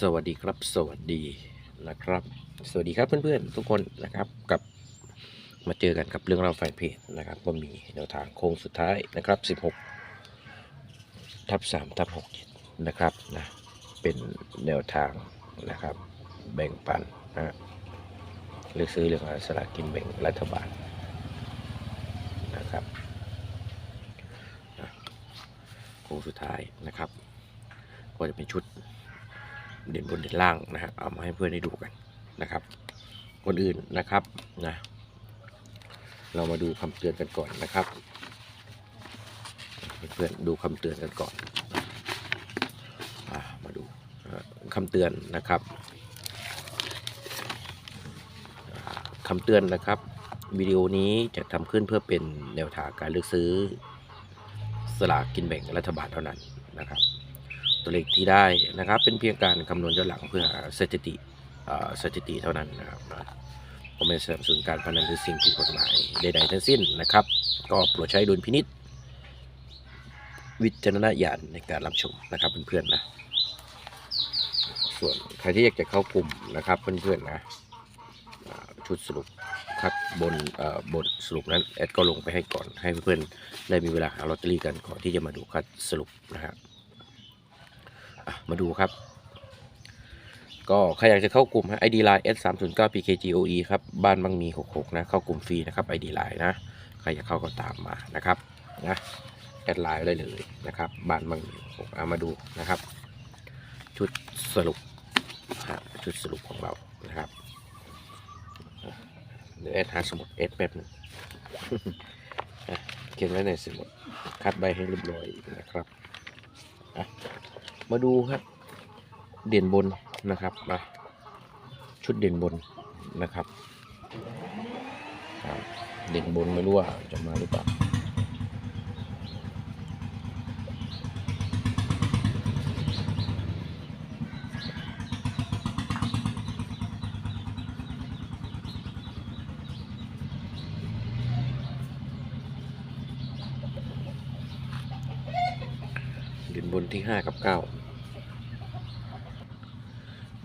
สวัสดีครับสวัสดีนะครับ สวัสดีครับเพื่อนๆ ทุกคนนะครับกับมาเจอกันกับเรื่องราวแฟนเพจนะครับ ก็มีแนวทางโค้งสุดท้ายนะครับ 16ทับ3ทับ6นะครับนะเป็นแนวทางนะครับ แบ่งปันนะฮะเลือซื้อเรื่องสลากกินแบ่งรัฐบาลนะครับโค้งสุดท้ายนะครับ ก็จะเป็นชุด เด่นบนเด่นล่างนะฮะเอามาให้เพื่อนได้ดูกันนะครับก่อนอื่นนะครับนะเรามาดูคำเตือนกันก่อนนะครับ เพื่อนๆดูคำเตือนกันก่อนอมาดูอ่าคำเตือนนะครับอ่าคำเตือนนะครับวิดีโอนี้จะทำขึ้นเพื่อเป็นแนวทางการเลือกซื้อ สลากกินแบ่งรัฐบาลเท่านั้นนะครับ ตัวเลขที่ได้นะครับ เป็นเพียงการคำนวณย้อนหลังเพื่อหาสถิติสถิติเท่านั้นนะครับผมไม่สนับสนุนการพนันหรือสิ่งผิดกฎหมายใดๆทั้งสิ้นนะครับ ก็โปรดใช้ดุลพินิษวิจารณญาณในการรับชมนะครับเพื่อนๆนะส่วนใครที่อยากจะเข้ากลุ่มนะครับเพื่อนๆนะชุดสรุปคัดบนบทสรุปนั้นแอดก็ลงไปให้ก่อนให้เพื่อนๆได้มีเวลาหาลอตเตอรี่กันก่อนที่จะมาดูคัดสรุปนะฮะอะ มาดูครับ ก็ใครอยากจะเข้ากลุ่มฮะ ID Line S 3 0 9 PKGOE ครับ บ้านบางมี 66 นะ เข้ากลุ่มฟรีนะครับ ID Line นะ ใครอยากเข้าก็ตามมานะครับนะแอดไลน์ได้เลยนะครับ บ้านบางมี66เอามาดูนะครับ ชุดสรุปชุดสรุปของเรานะครับเดี๋ยวแอดหาสมุดเอสแป๊บหนึงอะเขียนไว้ในสมุดคัดใบให้เรียบร้อยนะครับอะ มาดูครับ เด่นบนนะครับมาชุดเด่นบนนะครับ เด่นบนไม่รู้ว่าจะมาหรือเปล่าเด่นบนที่ห้ากับเก้า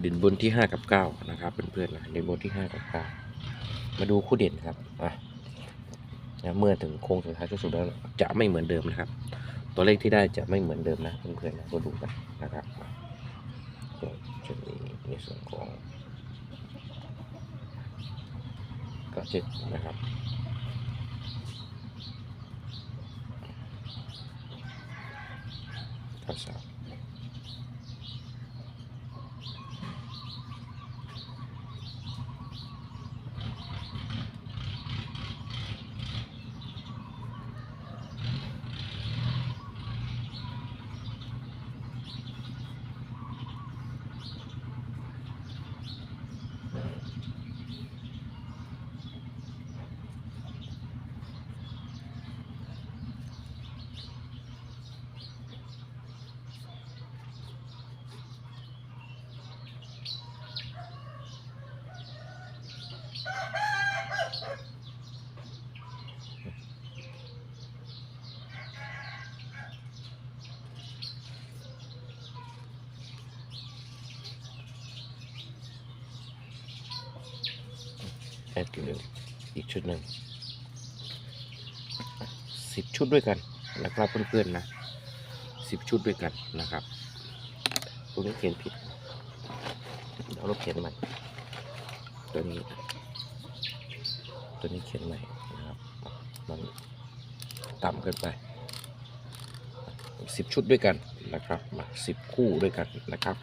ด่นบนที่ 5 กับ 9 นะครับเพื่อนๆนะเด่นบนที่ 5 กับ 9 มาดูคู่เด่นครับอะนะเมื่อถึงโค้งสุดท้ายที่สุดแล้วจะไม่เหมือนเดิมนะครับ ตัวเลขที่ได้จะไม่เหมือนเดิมนะเพื่อนๆนะก็ดูกันนะครับจะมีในส่วนของก็เจ็ดนะครับข้าสาม แอ ดเหลืออีกชุดหนึ่งสิบชุดด้วยกันนะครับเพื่อนๆนะสิบชุดด้วยกันนะครับตัวนี้เขียนผิดเอาลบเขียนใหม่ตัวนี้ ตัวนี้เขียนใหม่นะครับมันต่ำเกินไปสิบชุดด้วยกันนะครับมาสิบคู่ด้วยกันนะครับ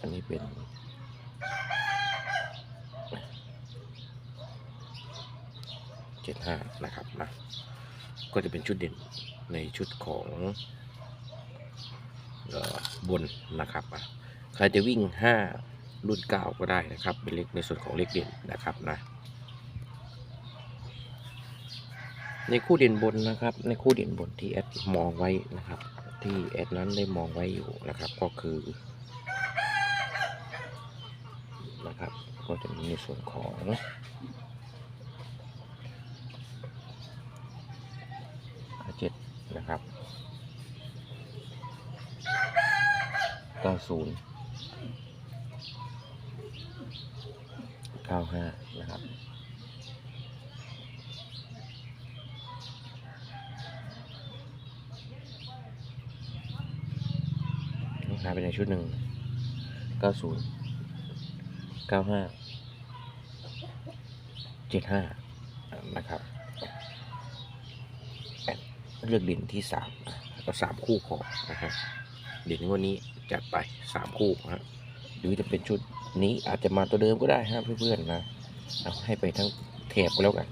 อันนี้เป็น เจ็ดห้านะครับนะก็จะเป็นชุดเด่นในชุดของออบนนะครับอะใครจะวิ่งห้ารุ่นเก้าก็ได้นะครับ เป็นเลขในส่วนของเลขเด่นนะครับนะในคู่เด่นบนนะครับ ในคู่เด่นบนที่แอดมองไว้นะครับ ที่แอดนั้นได้มองไว้อยู่นะครับ ก็คือนะครับ ก็จะมีในส่วนของ เจ็ด นะครับเก้าศูนย์เก้าห้านะครับหายไปในชุดหนึ่งเก้าศูนย์เก้าห้าเจ็ดห้านะครับ เลือกเด่นที่สามก็สามคู่พอนะครับเด่นวันนี้จัดไปสามคู่ฮะหรือจะเป็นชุดนี้อาจจะมาตัวเดิมก็ได้ฮะเพื่อนๆนะเอาให้ไปทั้งแถบก็แล้วกัน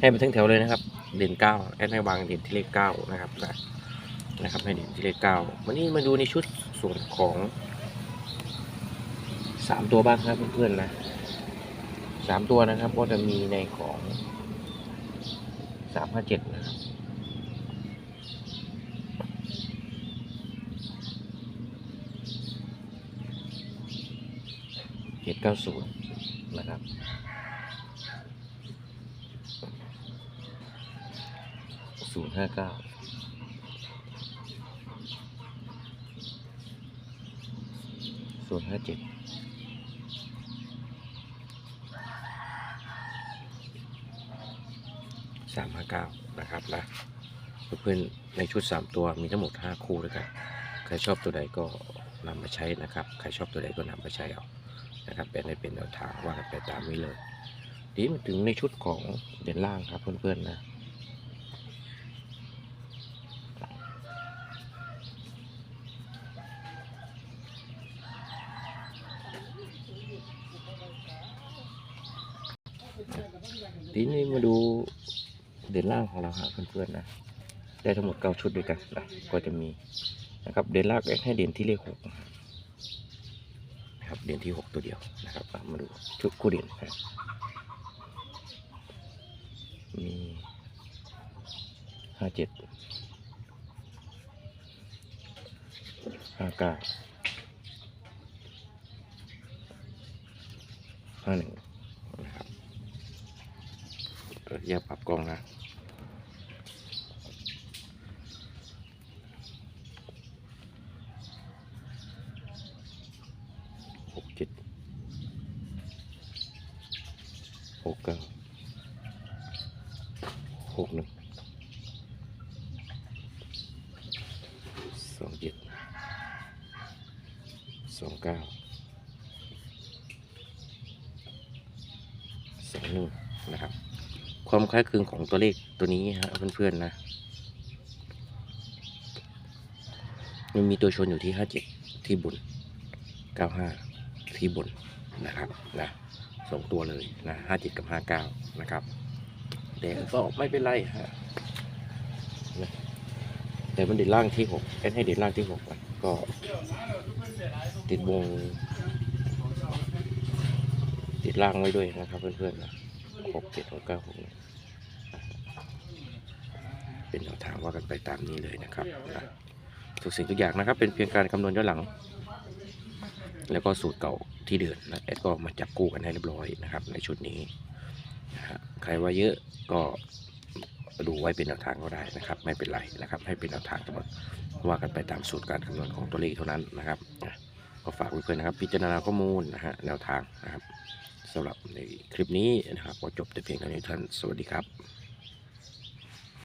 ให้ไปทั้งแถวเลยนะครับเด่นเก้าแอดให้วางเด่นที่เลขเก้านะครับนะนะครับให้เด่นที่เลขเก้าวันนี้มาดูในชุดส่วนของสามตัวบ้างครับเพื่อนๆนะสามตัวนะครับก็จะมีในของสามห้าเจ็ดนะครับ เจ็ดเก้าศูนย์นะครับ ศูนย์ห้าเก้าศูนย์ห้าเจ็ดสามห้าเก้านะครับนะเพื่อนในชุดสามตัวมีทั้งหมดห้าคู่ด้วยกัน ใครชอบตัวใดก็นำมาใช้นะครับ ใครชอบตัวใดก็นำมาใช้เอา นะครับเป็นให้เป็นแนวทางว่ากันไปตามนี้เลยทีนี้มาถึงในชุดของเด่นล่างครับเพื่อนๆนะทีนี้มาดูเด่นล่างของเราครับเพื่อนๆนะได้ทั้งหมดเก้าชุดด้วยกันนะก็จะมีนะครับเด่นล่างให้เด่นที่เลขหกนะครับ เด่นที่หกตัวเดียวนะครับมาดูชุดคู่เด่นนะมีห้าเจ็ดห้าเก้าห้าหนึ่งนะครับเอ่ออย่าปรับกล้องนะหกเจ็ดหก เก้าหกหนึ่งสองเจ็ดสองเก้าสองหนึ่งนะครับ ความคล้ายคลึงของตัวเลขตัวนี้ฮะเพื่อนๆนะมันมีตัวชนอยู่ที่ห้าเจ็ดที่บนเก้าห้าที่บนนะครับนะ สองตัวเลยนะห้าเจ็ดกับห้าเก้านะครับ แต่ก็ไม่เป็นไรฮะแต่มันเด่นล่างที่หกแอนให้เด่นล่างที่หกก่อนก็ติดวงติดล่างไว้ด้วยนะครับเพื่อนๆนะหกเจ็ดหกเก้าหกเป็นแนวทางว่ากันไปตามนี้เลยนะครับนะทุกสิ่งทุกอย่างนะครับ เป็นเพียงการคำนวณย้อนหลัง แล้วก็สูตรเก่าที่เดือนนะแอดก็มาจับกู้กันให้เรียบร้อยนะครับ ในชุดนี้นะฮะใครว่าเยอะก็ดูไว้เป็นแนวทางก็ได้นะครับ ไม่เป็นไรนะครับ ให้เป็นแนวทางทั้งหมดว่ากันไปตามสูตรการคำนวณของตัวเลขเท่านั้นนะครับก็ฝากเพื่อนๆนะครับ พิจารณาข้อมูลนะฮะแนวทางนะครับสำหรับในคลิปนี้นะครับก็จบแต่เพียงเท่านี้ท่านสวัสดีครับ